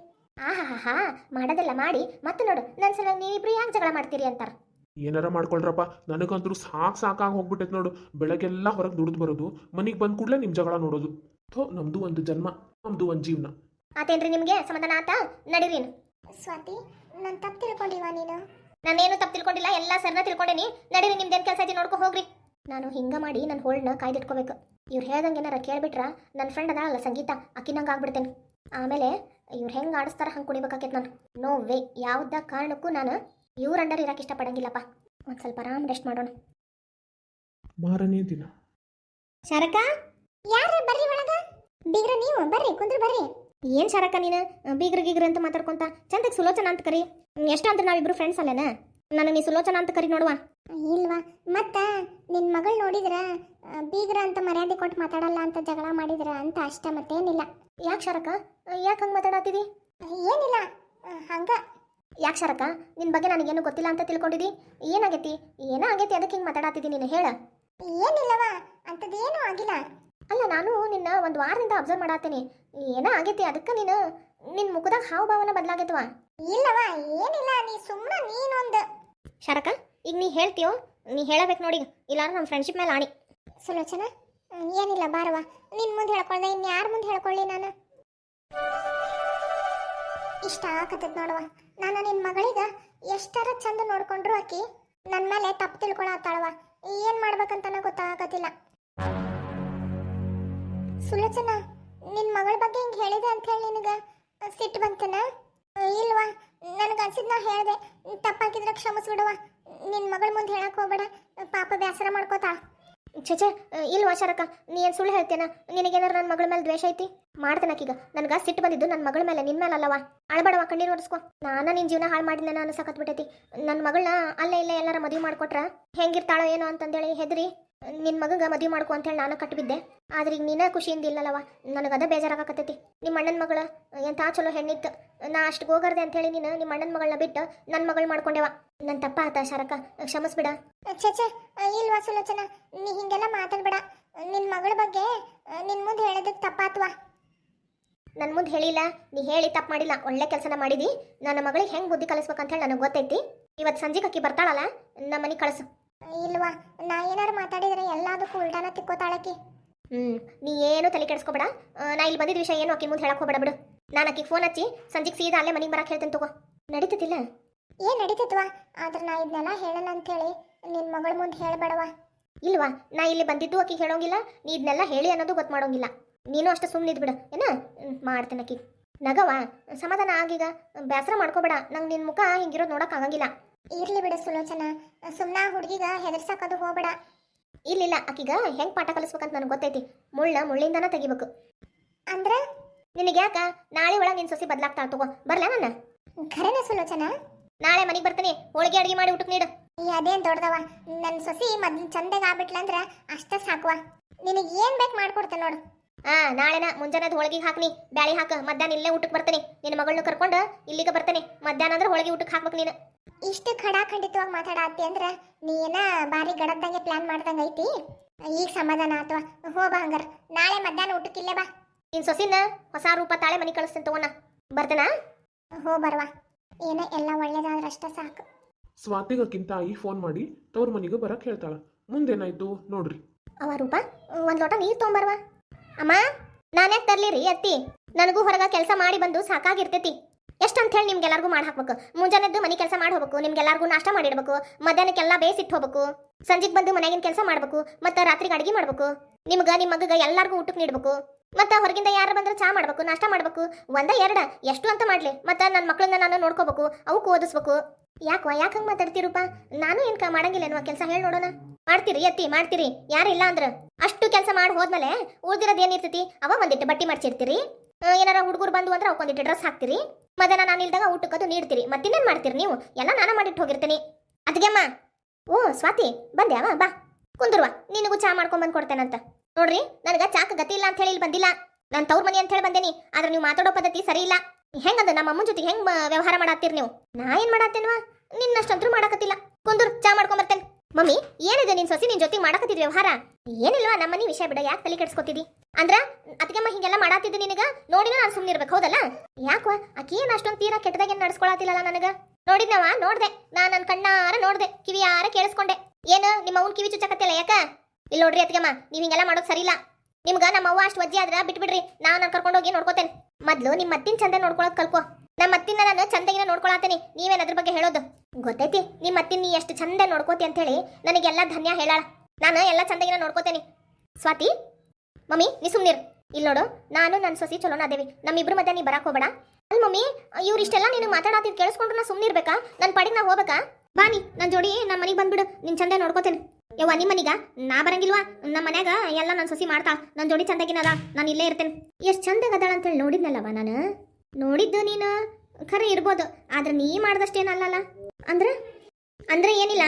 ಆಹಾ ಮಾಡೋದೆಲ್ಲ ಮಾಡಿ. ಮತ್ತೆ ನೋಡು ನನ್ನ ಸಲುವಾಗಿ ನೀವಿಬ್ರು ಯಾಕೆ ಜಗಳ ಮಾಡ್ತೀರಿ ಅಂತಾರ? ಏನಾರ ಮಾಡ್ಕೊಳ್ರಪ್ಪ. ನನಗಂತೂ ಸಾಕ್ ಸಾಕಾಗಿ ಹೋಗ್ಬಿಟ್ಟೈತೆ ನೋಡು. ಬೆಳಗ್ಗೆಲ್ಲ ಹೊರಗೆ ದುಡ್ದು ಬರೋದು ಮನೆಗೆ ಬಂದ ಕೂಡಲೇ ನಿಮ್ಮ ಜಗಳ ನೋಡೋದು. ಥೋ ನಮ್ದು ಒಂದು ಜನ್ಮ ನಮ್ದು ಒಂದು ಜೀವನ. ಆತೇನ್ರಿ ನಿಮಗೆ? ಸಮಾಧಾನ ಆತ? ನಡೀರಿನು ಸ್ವಾತಿ ನಾನು ತಪ್ಪು ತಿಳ್ಕೊಂಡಿವ ನೀನು? ನಾನೇನು ತಪ್ಪು ತಿಳ್ಕೊಂಡಿಲ್ಲ ಎಲ್ಲ ಸರ್ನ ತಿಳ್ಕೊಂಡೇನಿ. ನಡೀರಿ ನಿಮ್ದೇನು ಕೆಲಸ ಐತಿ ನೋಡ್ಕೊ ಹೋಗ್ರಿ. ನಾನು ಹಿಂಗ ಮಾಡಿ ನನ್ನ ಹೋಲ್ಡ್ನ ಕಾಯ್ದಿಟ್ಕೋಬೇಕು. ಇವ್ರು ಹೇಳ್ದಂಗೆ ಏನಾರ ಕೇಳ್ಬಿಟ್ರ ನನ್ನ ಫ್ರೆಂಡ್ ಅದಾಳಲ್ಲ ಸಂಗೀತ ಅಕ್ಕಿನಂಗೆ ಆಗ್ಬಿಡ್ತೇನೆ. ಆಮೇಲೆ ಇವ್ರು ಹೆಂಗೆ ಆಡಿಸ್ತಾರ ಹಂಗೆ ಕುಣಿಬೇಕಾಕೈತೆ ನಾನು. ನೋ ವೇ ಯಾವುದ ಕಾರಣಕ್ಕೂ ನಾನು ಇವ್ರ ಅಂಡರ್ ಇರಕ್ಕೆ ಇಷ್ಟಪಡಂಗಿಲ್ಲಪ್ಪ. ಒಂದು ಸ್ವಲ್ಪ ಆರಾಮ್ ರೆಸ್ಟ್ ಮಾಡೋಣ. ಮಾರನೇ ದಿನ. ಶರಕ? ಯಾರ ಬರ್ರಿ ಒಳಗ? ಬೀಗ್ರ ನೀವು ಬರ್ರಿ ಕುಂದ್ರ ಬರ್ರಿ. ಏನ್ ಶರಕ ನೀನು? ಬೀಗ್ರ ಗೀಗ್ರ ಅಂತ ಮಾತಾಡ್ಕೊಂತ ಚಂದಕ್ಕೆ ಸುಲೋಚನ ಅಂತ ಕರಿ. ಎಷ್ಟು ಅಂತ ನಾವಿಬ್ರು ಫ್ರೆಂಡ್ಸ್ ಅಲ್ಲೇನ? ನನಗೆ ನೀ ಸುಲೋಚನ ಅಂತ ಕರಿ ನೋಡುವ. ಇಲ್ವಾ? ಮತ್ತ ನಿನ್ ಮಗಳು ನೋಡಿದ್ರ ಬೀಗ್ರ ಅಂತ ಮರ್ಯಾದೆ ಕೊಟ್ಟು ಮಾತಾಡಲ್ಲ ಅಂತ ಜಗಳ ಮಾಡಿದ್ರ ಅಂತ ಅಷ್ಟ ಮತ್ತೇನಿಲ್ಲ. ಯಾಕೆ ಶರಕ? ಯಾಕೆ ಹಂಗೆ ಮಾತಾಡತ್ತಿದಿ ಏನಿಲ್ಲ ಹಂಗ. ಯಾಕೆ ಶರಕ ನಿನ್ನ ಬಗ್ಗೆ ನನಗೇನು ಗೊತ್ತಿಲ್ಲ ಅಂತ ತಿಳ್ಕೊಂಡಿದಿ? ಏನಾಗೈತಿ? ಏನೋ ಆಗೈತಿ ಅದಕ್ಕೆ ಹಿಂಗೆ ಮಾತಾಡತ್ತಿದಿ ನೀನು ಹೇಳ. ಏನಿಲ್ಲವ ಅಂಥದ್ದೇನೂ ಆಗಿಲ್ಲ. ಅಲ್ಲ ನಾನು ನಿನ್ನ ಒಂದು ವಾರದಿಂದ ಅಬ್ಸರ್ವ್ ಮಾಡತ್ತೀನಿ ಏನೋ ಆಗೈತಿ ಅದಕ್ಕೆ ನೀನು ನಿನ್ನ ಮುಖದಾಗ ಹಾವು ಭಾವನ ಬದಲಾಗೈತವ ಇಲ್ಲವ ಏನಿಲ್ಲ ನೀ ಸುಮ್ಮನೆ ನೀನೊಂದು. ಶರಕ ಈಗ ನೀ ಹೇಳ್ತೀಯೋ? ನೀ ಹೇಳಬೇಕು ನೋಡಿ ಇಲ್ಲಾಂದ್ರೆ ನಮ್ಮ ಫ್ರೆಂಡ್ಶಿಪ್ ಮೇಲೆ ಆಣಿ. ಸುಲೋಚನ? ಏನಿಲ್ಲ ಬಾರವ ನಿನ್ನ ಮುಂದೆ ಹೇಳ್ಕೊಳ್ದೆ ಇನ್ನು ಯಾರ ಮುಂದೆ ಹೇಳ್ಕೊಳ್ಳಿ ನಾನು? ಇಷ್ಟ ಆಗತ್ತದ ನೋಡವ ನಾನು ನಿನ್ನ ಮಗಳಿಗ ಎಷ್ಟರ ಚಂದ ನೋಡ್ಕೊಂಡ್ರು ಆಕಿ? ನನ್ನ ಮೇಲೆ ತಪ್ಪು ತಿಳ್ಕೊಳತ್ತಾಳವ ಏನು ಮಾಡ್ಬೇಕಂತನ ಗೊತ್ತಾಗತ್ತಿಲ್ಲ ಸುಲೋಚನ ನಿನ್ನ ಮಗಳ ಬಗ್ಗೆ ಹಿಂಗೆ ಹೇಳಿದೆ ಅಂತ ಹೇಳಿ ನಿನಗೆ ಸಿಟ್ಟು ಬಂತನ? ಇಲ್ವಾ, ನನಗೆ ಅನ್ಸಿದ್ ನಾ ಹೇಳಿದೆ. ತಪ್ಪಾಗಿದ್ರೆ ಕ್ಷಮಿಸ್ಬಿಡುವ. ನಿನ್ನ ಮಗಳ ಮುಂದೆ ಹೇಳಕ್ಕೆ ಹೋಗ್ಬೇಡ. ಪಾಪ ಬೇಸರ ಮಾಡ್ಕೋತಾಳ ಚಚೆ ಇಲ್ವಾ ಶರಕ ನೀ ಏನು ಸುಳ್ಳು ಹೇಳ್ತೇನ? ನಿನಗೇನಾರು ನನ್ನ ಮಗಳ ಮೇಲೆ ದ್ವೇಷ ಐತಿ? ಮಾಡ್ತೇನಕೀಗ ನನಗೆ ಸಿಟ್ಟು ಬಂದಿದ್ದು ನನ್ನ ಮಗಳ ಮೇಲೆ ನಿನ್ನ ಮೇಲೆ ಅಲ್ಲವಾ ಅಳಬಡವ ಕಣ್ಣೀರು ಒರೆಸ್ಕೊ. ನಾನು ನಿನ್ನ ಜೀವನ ಹಾಳು ಮಾಡಿದ್ನ ನಾನು ಬಿಟ್ಟೈತಿ. ನನ್ನ ಮಗಳನ್ನ ಅಲ್ಲೇ ಇಲ್ಲೇ ಎಲ್ಲಾರ ಮದುವೆ ಮಾಡ್ಕೊಟ್ರ? ಹೆಂಗಿರ್ತಾಳೋ ಏನೋ ಅಂತಂದೇಳಿ ಹೆದ್ರಿ. ನಿನ್ನ ಮಗಂಗ ಮದುವೆ ಮಾಡ್ಕೊ ಅಂತೇಳಿ ನಾನು ಕಟ್ಬಿದ್ದೆ. ಆದ್ರೆ ಈಗ ನೀನ ಖುಷಿಯಿಂದ ಇಲ್ಲಲ್ಲವ. ನನಗದ ಬೇಜಾರಾಗಕತ್ತೈತಿ. ನಿಮ್ಮ ಅಣ್ಣನ ಮಗಳ ಎಂಥ ಚಲೋ ಹೆಣ್ಣಿತ್ತು. ನಾ ಅಷ್ಟು ಹೋಗರ್ದೆ ಅಂತೇಳಿ ನೀನು ನಿಮ್ಮ ಅಣ್ಣನ ಮಗಳನ್ನ ಬಿಟ್ಟು ನನ್ನ ಮಗಳು ಮಾಡ್ಕೊಂಡೆವ. ನನ್ನ ತಪ್ಪ ಆತ ಶರಕ. ಕ್ಷಮಿಸ್ಬಿಡ. ಛೇ ಇಲ್ವಾ ಸುಲೋಚನ? ನೀ ಹಿಂಗೆಲ್ಲ ಮಾತಾಡ್ಬೇಡ. ನಿನ್ನ ಮಗಳ ಬಗ್ಗೆ ನಿನ್ನ ಮುಂದೆ ಹೇಳೋದಕ್ಕೆ ತಪ್ಪಾತ್ವಾ? ನನ್ನ ಮುಂದೆ ಹೇಳಿಲ್ಲ ನೀ ಹೇಳಿ ತಪ್ಪು ಮಾಡಿಲ್ಲ ಒಳ್ಳೆ ಕೆಲಸನ ಮಾಡಿದಿ. ನನ್ನ ಮಗಳಿಗೆ ಹೆಂಗೆ ಬುದ್ಧಿ ಕಲಿಸ್ಬೇಕಂತ ಹೇಳಿ ನನಗೆ ಗೊತ್ತೈತಿ. ಇವತ್ತು ಸಂಜೆ ಅಕ್ಕಿ ಬರ್ತಾಳಲ್ಲ ನಮ್ಮ ಮನೆ ಕಳಿಸು. ಇಲ್ವಾ ನಾ ಏನಾರು ಮಾತಾಡಿದ್ರೆ ಎಲ್ಲದಕ್ಕೂ ಉಲ್ಟಾನ ತಿಕ್ಕೋತಾಳಕ್ಕಿ ಹ್ಞೂ ನೀ ಏನು ತಲೆ ಕೆಡಿಸ್ಕೊಬೇಡ. ನಾ ಇಲ್ಲಿ ಬಂದಿದ್ದ ವಿಷಯ ಏನು ಅಕ್ಕಿ ಮುಂದೆ ಹೇಳಕ್ಕೆ ಹೋಗ್ಬೇಡ ಬಿಡು. ನಾನು ಅಕ್ಕಿಗೆ ಫೋನ್ ಹಚ್ಚಿ ಸಂಜೆಗೆ ಸೀದಾ ಅಲ್ಲೇ ಮನೆಗೆ ಬರಕ್ಕೆ ಹೇಳ್ತೇನೆ ತಗೋ. ನಡೀತಿಲ್ಲ ಏನ್ ನಡೀತತ್ವಾ? ಆದ್ರೆ ನಾ ಇದನ್ನೆಲ್ಲ ಹೇಳಲ್ಲ ಅಂತೇಳಿ ನಿನ್ನ ಮಗಳ ಮುಂದೆ ಹೇಳಬೇಡವಾ. ಇಲ್ವಾ ನಾ ಇಲ್ಲಿ ಬಂದಿದ್ದು ಅಕ್ಕಿಗೆ ಹೇಳೋಂಗಿಲ್ಲ ನೀ ಇದನ್ನೆಲ್ಲ ಹೇಳಿ ಅನ್ನೋದು ಗೊತ್ತು ಮಾಡೋಂಗಿಲ್ಲ. ನೀನು ಅಷ್ಟು ಸುಮ್ಮನೆ ಇದ್ಬಿಡು. ಏನ? ಮಾಡ್ತೇನೆ ಅಕ್ಕಿ. ನಗವ ಸಮಾಧಾನ ಆಗೀಗ ಬೇಸರ ಮಾಡ್ಕೋಬೇಡ. ನಂಗೆ ನಿನ್ನ ಮುಖ ಹಿಂಗಿರೋದು ನೋಡಕ್ ಆಗಂಗಿಲ್ಲ. ಇರ್ಲಿ ಬಿಡು ಸುಲೋಚನ. ಸುಮ್ಮನೆ ಹುಡುಗಿಗ ಹೆದರ್ಸಕ್ಕದು ಹೋಗ್ಬೇಡ. ಇರ್ಲಿಲ್ಲ ಆಕಿಗ ಹೆಂಗ್ ಪಾಠ ಕಲಿಸ್ಬೇಕಂತ ನನಗೆ ಗೊತ್ತೈತಿ. ಮುಳ್ಳ ಮುಳ್ಳಿಂದನ ತೆಗಿಬೇಕು. ಅಂದ್ರೆ? ನಿನಗೆ ಯಾಕ? ನಾಳೆ ಒಳಗೆ ನಿನ್ ಸೊಸಿ ಬದ್ಲಾಗ್ತಾ ತಗೋ. ಬರ್ಲಾ ನನ್ನ? ಖರೇನ ಸುಲೋಚನ? ನಾಳೆ ಮನೆಗೆ ಬರ್ತೀನಿ. ಹೋಳಿಗೆ ಅಡಿಗೆ ಮಾಡಿ ಊಟಕ್ಕೆ ನೀಡು. ಅದೇನ್ ದೊಡ್ಡದವ. ನನ್ನ ಸೊಸಿ ಮೊದ್ಲು ಚಂದಾಗ ಆಗ್ಬಿಟ್ಲ ಅಂದ್ರೆ ಅಷ್ಟ ಸಾಕುವ. ನಿನಗೆ ಏನ್ ಬೇಕು ಮಾಡ್ಕೊಡ್ತೇನೆ ನೋಡು. ಆ ನಾಳೆನ ಮುಂಜಾನೆ ಹೋಳಿಗೆ ಹಾಕ್ನಿ. ಬ್ಯಾಳಿ ಹಾಕ. ಮಧ್ಯಾಹ್ನ ಇಲ್ಲೇ ಊಟಕ್ಕೆ ಬರ್ತೀನಿ. ನಿನ್ನ ಮಗಳನ್ನ ಕರ್ಕೊಂಡು ಇಲ್ಲಿಗೆ ಬರ್ತೇನೆ. ಮಧ್ಯಾಹ್ನ ಅಂದ್ರೆ ಹೋಳಿಗೆ ಊಟಕ್ಕೆ ಹಾಕ್ಬೇಕು ನೀನು. ಇಷ್ಟು ಖಡಾಖಂಡಿತವಾಗಿ ಮಾತಾಡತ್ತಿ ಅಂದ್ರ ನೀ ಏನ ಬಾರಿ ಗಡದ್ದಂಗೆ ಪ್ಲಾನ್ ಮಾಡ್ದಂಗ ಐತಿ? ಈಗ ಸಮಾಧಾನ ಆತವ ಹೋಗ ಬಾ ಹಂಗಾರ ನಾಳೆ ಮಧ್ಯಾಹ್ನ ಊಟಕ್ಕೆ ಇಲ್ಲೇ ಬಾ. ನಿನ್ ಸೊಸಿನ ಹೊಸ ರೂಪ ತಾಳೆ ಮನೆ ಕಳಿಸ್ತೀನಿ ತಗೋಣ ಬರ್ತೇನಾ? ಹೋ ಬರ್ವಾ. ಏನ ಎಲ್ಲ ಒಳ್ಳೇದಾದ್ರೆ ಅಷ್ಟ ಸಾಕು. ಸ್ವಾತಿಗಕ್ಕಿಂತ ಈ ಫೋನ್ ಮಾಡಿ ತವ್ರ ಮನೆಗೆ ಬರಕ್ ಹೇಳ್ತಾಳ. ಮುಂದೇನಾಯ್ತು ನೋಡ್ರಿ. ಅವ ರೂಪ ಒಂದ್ ಲೋಟ ನೀರ್ ತೊಗೊಂಬರ್ವ ಅಮ್ಮ ನಾನೇ ತರ್ಲಿರಿ ಅತ್ತಿ ನನಗೂ ಹೊರಗ ಕೆಲಸ ಮಾಡಿ ಬಂದು ಸಾಕಾಗಿರ್ತೈತಿ. ಎಷ್ಟು ಅಂತ ಹೇಳಿ ನಿಮ್ಗೆಲ್ಲರಿಗೂ ಮಾಡಿ ಹಾಕ್ಬೇಕು. ಮುಂಜಾನೆದ್ದು ಮನೆ ಕೆಲಸ ಮಾಡಿ ಹೋಗ್ಬೇಕು. ನಿಮ್ಗೆಲ್ಲರಿಗೂ ನಾಷ್ಟ ಮಾಡಿಡ್ಬೇಕು. ಮಧ್ಯಾಹ್ನಕ್ಕೆಲ್ಲ ಬೇಯಿಸಿಟ್ಟು ಹೋಗ್ಬೇಕು. ಸಂಜೆಗೆ ಬಂದು ಮನೆಗಿನ ಕೆಲಸ ಮಾಡ್ಬೇಕು. ಮತ್ತೆ ರಾತ್ರಿಗೆ ಅಡಿಗೆ ಮಾಡ್ಬೇಕು. ನಿಮ್ಗೆ ನಿಮ್ಮ ಮಗಗ ಎಲ್ಲರಿಗೂ ಊಟಕ್ಕೆ ನೀಡ್ಬೇಕು. ಮತ್ತು ಹೊರಗಿಂದ ಯಾರು ಬಂದ್ರೆ ಚಾ ಮಾಡ್ಬೇಕು, ನಾಷ್ಟ ಮಾಡ್ಬೇಕು. ಒಂದ, ಎರಡ, ಎಷ್ಟು ಅಂತ ಮಾಡ್ಲಿ. ಮತ್ತು ನನ್ನ ಮಕ್ಕಳನ್ನ ನಾನು ನೋಡ್ಕೋಬೇಕು. ಅವಕ್ಕೂ ಓದಿಸ್ಬೇಕು. ಯಾಕೋ ಯಾಕೆ ಹಂಗೆ ಮಾತಾಡ್ತೀರಪ್ಪ ನಾನು ಏನ್ಕ ಮಾಡಂಗಿಲ್ಲೇನೋ ಕೆಲಸ ಹೇಳಿ ನೋಡೋಣ. ಮಾಡ್ತೀರಿ ಎತ್ತಿ ಮಾಡ್ತೀರಿ. ಯಾರಿಲ್ಲ ಅಂದ್ರೆ. ಅಷ್ಟು ಕೆಲಸ ಮಾಡಿ ಹೋದ್ಮೇಲೆ ಉಳ್ದಿರೋದು ಏನಿರ್ತೈತಿ, ಅವ ಒಂದಿಟ್ಟು ಬಟ್ಟಿ ಮಾಡ್ಸಿರ್ತೀರಿ. ಏನಾರ ಹುಡುಗರು ಬಂದು ಅಂದ್ರೆ ಅವಕ್ಕೊಂದಿಟ್ಟು ಡ್ರೆಸ್ ಹಾಕ್ತೀರಿ. ಮಧ್ಯಾಹ್ನ ನಾನು ಇಲ್ದಾಗ ಊಟಕ್ಕದು ನೀಡ್ತೀರಿ. ಮತ್ತಿನ್ನೇನು ಮಾಡ್ತೀರಿ ನೀವು? ಎಲ್ಲ ನಾನು ಮಾಡಿಟ್ಟು ಹೋಗಿರ್ತೀನಿ. ಅದ್ಗೆಮ್ಮ? ಓ, ಸ್ವಾತಿ ಬಂದ್ಯಾವ ಬಾ. ಕುಂದುರ್ವಾ ನಿನಗೂ ಚಾ ಮಾಡ್ಕೊಂಡ್ ಬಂದ್ ಕೊಡ್ತೇನಂತ. ನೋಡ್ರಿ, ನನಗೆ ಚಾಕ್ ಗತಿ ಇಲ್ಲ ಅಂತ ಹೇಳಿ ಇಲ್ಲಿ ಬಂದಿಲ್ಲ. ನಾನು ತವ್ರ ಮನೆ ಅಂತ ಹೇಳಿ ಬಂದೇನಿ, ಆದ್ರೆ ನೀವು ಮಾತಾಡೋ ಪದ್ಧತಿ ಸರಿ ಇಲ್ಲ. ಹೆಂಗಂದ ನಮ್ಮ ಅಮ್ಮನ ಜೊತೆ ಹೆಂಗ್ ವ್ಯವಹಾರ ಮಾಡಾತ್ತೀರಿ ನೀವು? ನಾ ಏನು ಮಾಡತ್ತೇನ್ವಾ? ನಿನ್ನಷ್ಟಂತೂ ಮಾಡಕತ್ತಿಲ್ಲ. ಕುಂದುರ್, ಚಾ ಮಾಡ್ಕೊಂಡ್ ಬರ್ತೇನೆ. ಮಮ್ಮಿ, ಏನಿದೆ ನಿನ್ ಸೊಸಿ ನಿನ್ ಜೊತೆ ಮಾಡಕತ್ತಿದ್ ವ್ಯವಹಾರ? ಏನಿಲ್ವಾ, ನಮ್ಮನಿ ವಿಷಯ ಬಿಡ, ಯಾಕೆ ತಲೆ ಕೆಡ್ಸ್ಕೊತಿದಿ? ಅಂದ್ರ ಅದಕ್ಕೆಮ್ಮ ಹಿಂಗೆಲ್ಲ ಮಾಡಾತಿದ್ದೆ ನಿನಗ? ನೋಡಿನ ನಾನು ಸುಮ್ಮನೆ ಇರ್ಬೇಕು, ಹೌದಲ್ಲ? ಯಾಕವ ಆಕಿ ಏನ್ ಅಷ್ಟೊಂದು ತೀರಾ ಕೆಟ್ಟದಾಗ ಏನ್ ನಡ್ಸ್ಕೊಳತಿಲ್ಲ ನನಗ? ನೋಡಿದ್ನವ ನೋಡ್ದೆ. ನಾ ನನ್ನ ಕಣ್ಣಾರ ನೋಡ್ದೆ, ಕಿವಿಯಾರ ಕೇಳಿಸ್ಕೊಂಡೆ. ಏನು, ನಿಮ್ಮ ಅವ್ನ ಕಿವಿ ಚುಚ್ಚಕತ್ತಿಲ್ಲ ಯಾಕ? ಇಲ್ಲಿ ನೋಡ್ರಿ ಅತ್ಗೆಮ್ಮ ನೀವು ಹಿಂಗೆಲ್ಲ ಮಾಡೋದು ಸರಿ ಇಲ್ಲ ನಿಮ್ಗ ನಮ್ಮ ಅವ್ವ ಅಷ್ಟು ವಜ್ಜಿ ಆದ್ರೆ ಬಿಟ್ಬಿಡ್ರಿ, ನಾನು ಕರ್ಕೊಂಡು ಹೋಗಿ ನೋಡ್ಕೋತೇನೆ. ಮೊದ್ಲು ನಿಮ್ಮ ಅತ್ತಿನ ಚಂದ ನೋಡ್ಕೊಳೋದು ಕಲ್ಕೋ ನಮ್ಮ ಅತ್ತಿನ ನಾನು ಚಂದಗಿನ ನೋಡ್ಕೊಳತೇನೆ, ನೀವೇನ್ ಅದ್ರ ಬಗ್ಗೆ ಹೇಳೋದು? ಗೊತ್ತೈತಿ ನಿಮ್ಮ ಅತ್ತಿನ ನೀ ಎಷ್ಟು ಚಂದ ನೋಡ್ಕೋತಿ ಅಂತ ಹೇಳಿ ನನಗೆಲ್ಲ ಧನ್ಯ ಹೇಳಾಳ. ನಾನು ಎಲ್ಲ ಚಂದಗಿನ ನೋಡ್ಕೋತೇನೆ. ಸ್ವಾತಿ, ಮಮ್ಮಿ, ನೀ ಸುಮ್ನಿರ್. ಇಲ್ಲಿ ನೋಡು, ನಾನು ನನ್ನ ಸೊಸಿ ಚಲೋನ ಅದೇವಿ. ನಮ್ಮಿಬ್ರ ಮಧ್ಯ ನೀ ಬರಾಕ್ ಹೋಗಬೇಡ. ಅಲ್ ಮಮ್ಮಿ, ಇವ್ರು ಇಷ್ಟೆಲ್ಲ ನೀನು ಮಾತಾಡತ್ತಿದ್ ಕೇಳಿಸ್ಕೊಂಡ್ರು ನಾ ಸುಮ್ನಿರ್ಬೇಕಾ? ನನ್ನ ಪಾಡಿಗೆ ನಾ ಹೋಗ್ಬೇಕಾ? ಬಾನಿ ನನ್ನ ಜೋಡಿ ನಮ್ಮ ಮನೆಗೆ ಬಂದ್ಬಿಡು. ನಿನ್ನ ಚಂದ ನೋಡ್ಕೋತೇನೆ. ಯವ್ವ ನಿಮ್ಮ ಮನಿಗ? ನಾ ಬರಂಗಿಲ್ವಾ? ನಮ್ಮ ಮನ್ಯಾಗ ಎಲ್ಲ ನನ್ನ ಸೊಸಿ ಮಾಡ್ತಾ ನನ್ನ ಜೋಡಿ ಚಂದಗಿನದ, ನಾನು ಇಲ್ಲೇ ಇರ್ತೇನೆ. ಎಷ್ಟು ಅದಾಳ ಅಂತೇಳಿ ನೋಡಿದ್ನಲ್ಲವ ನಾನು? ನೋಡಿದ್ದು ನೀನು? ಖರೆ ಇರ್ಬೋದು. ಆದ್ರೆ ನೀ ಮಾಡ್ದಷ್ಟೇನಲ್ಲಲ್ಲ ಅಂದ್ರೆ? ಅಂದ್ರೆ ಏನಿಲ್ಲ?